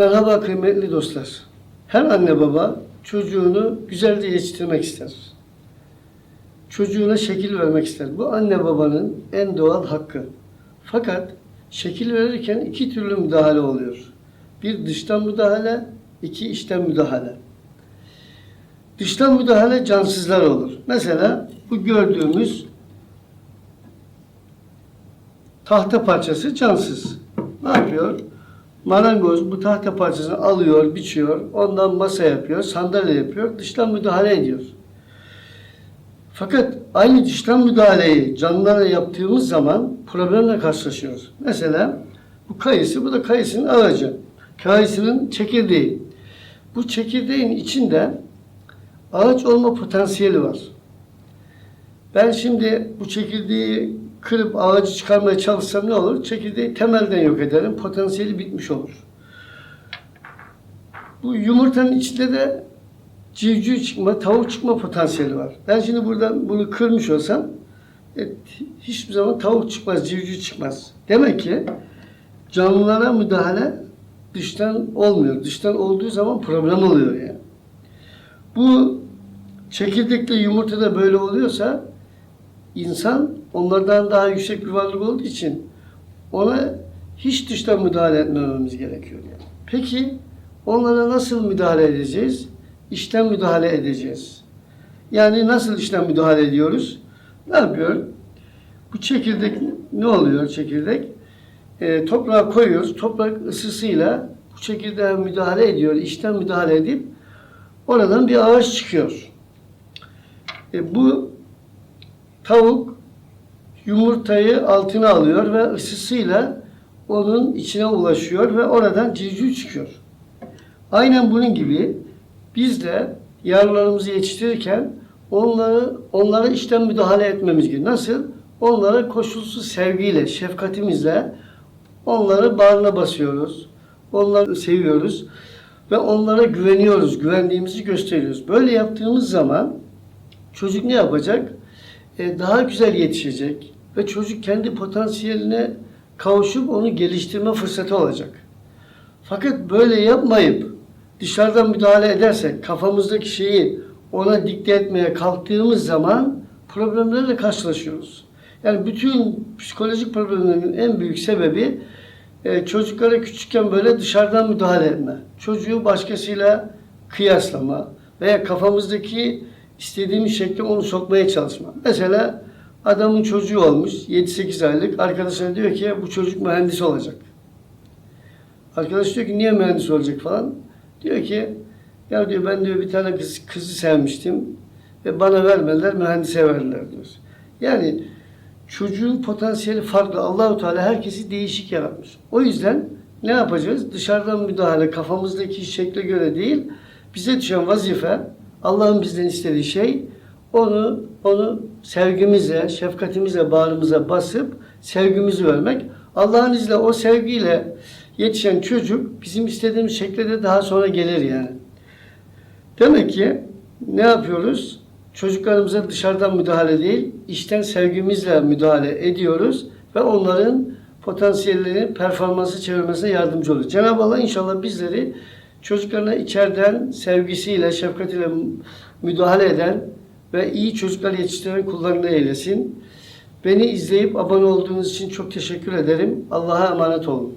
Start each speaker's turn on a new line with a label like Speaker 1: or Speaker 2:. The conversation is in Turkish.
Speaker 1: Merhaba kıymetli dostlar. Her anne baba çocuğunu güzelce yetiştirmek ister. Çocuğuna şekil vermek ister. Bu anne babanın en doğal hakkı. Fakat şekil verirken iki türlü müdahale oluyor. Bir dıştan müdahale, iki içten müdahale. Dıştan müdahale cansızlar olur. Mesela bu gördüğümüz tahta parçası cansız. Ne yapıyor? Marangoz bu tahta parçasını alıyor, biçiyor, ondan masa yapıyor, sandalye yapıyor, dıştan müdahale ediyor. Fakat aynı dıştan müdahaleyi canlılara yaptığımız zaman problemle karşılaşıyoruz. Mesela bu kayısı, bu da kayısının ağacı. Kayısının çekirdeği. Bu çekirdeğin içinde ağaç olma potansiyeli var. Ben şimdi bu çekirdeği kırıp ağacı çıkarmaya çalışsam ne olur? Çekirdeği temelden yok ederim. Potansiyeli bitmiş olur. Bu yumurtanın içinde de civciv çıkma, tavuk çıkma potansiyeli var. Ben şimdi buradan bunu kırmış olsam e, hiçbir zaman tavuk çıkmaz, civciv çıkmaz. Demek ki canlılara müdahale dıştan olmuyor. Dıştan olduğu zaman problem oluyor yani. Bu çekirdekle yumurta da böyle oluyorsa insan onlardan daha yüksek bir varlık olduğu için ona hiç dıştan müdahale etmememiz gerekiyor. Yani. Peki onlara nasıl müdahale edeceğiz? İçten müdahale edeceğiz. Yani nasıl içten müdahale ediyoruz? Ne yapıyor? Bu çekirdek ne oluyor çekirdek? E, toprağa koyuyoruz. Toprak ısısıyla bu çekirdeğe müdahale ediyor. İçten müdahale edip oradan bir ağaç çıkıyor. E, bu tavuk yumurtayı altına alıyor ve ısısıyla onun içine ulaşıyor ve oradan civciv çıkıyor. Aynen bunun gibi biz de yavrularımızı yetiştirirken onları onlara içten müdahale etmemiz gerekiyor. Nasıl? Onlara koşulsuz sevgiyle, şefkatimizle onları bağrına basıyoruz. Onları seviyoruz ve onlara güveniyoruz, güvendiğimizi gösteriyoruz. Böyle yaptığımız zaman çocuk ne yapacak? Ee, daha güzel yetişecek ve çocuk kendi potansiyeline kavuşup onu geliştirme fırsatı olacak. Fakat böyle yapmayıp dışarıdan müdahale edersek, kafamızdaki şeyi ona dikte etmeye kalktığımız zaman problemlerle karşılaşıyoruz. Yani bütün psikolojik problemlerin en büyük sebebi e, çocuklara küçükken böyle dışarıdan müdahale etme. Çocuğu başkasıyla kıyaslama veya kafamızdaki istediğimiz şekilde onu sokmaya çalışma. Mesela adamın çocuğu olmuş 7-8 aylık arkadaşına diyor ki bu çocuk mühendis olacak. Arkadaş diyor ki niye mühendis olacak falan. Diyor ki ya diyor ben diyor bir tane kız, kızı sevmiştim ve bana vermediler mühendise verdiler diyor. Yani çocuğun potansiyeli farklı. Allahu Teala herkesi değişik yaratmış. O yüzden ne yapacağız? Dışarıdan müdahale kafamızdaki şekle göre değil. Bize düşen vazife Allah'ın bizden istediği şey onu onu sevgimize, şefkatimize, bağrımıza basıp sevgimizi vermek. Allah'ın izniyle o sevgiyle yetişen çocuk bizim istediğimiz şekilde de daha sonra gelir yani. Demek ki ne yapıyoruz? Çocuklarımıza dışarıdan müdahale değil, içten sevgimizle müdahale ediyoruz ve onların potansiyellerini performansı çevirmesine yardımcı oluyor. Cenab-ı Allah inşallah bizleri çocuklarına içeriden sevgisiyle, şefkatiyle müdahale eden ve iyi çocuklar yetiştiren kullarını eylesin. Beni izleyip abone olduğunuz için çok teşekkür ederim. Allah'a emanet olun.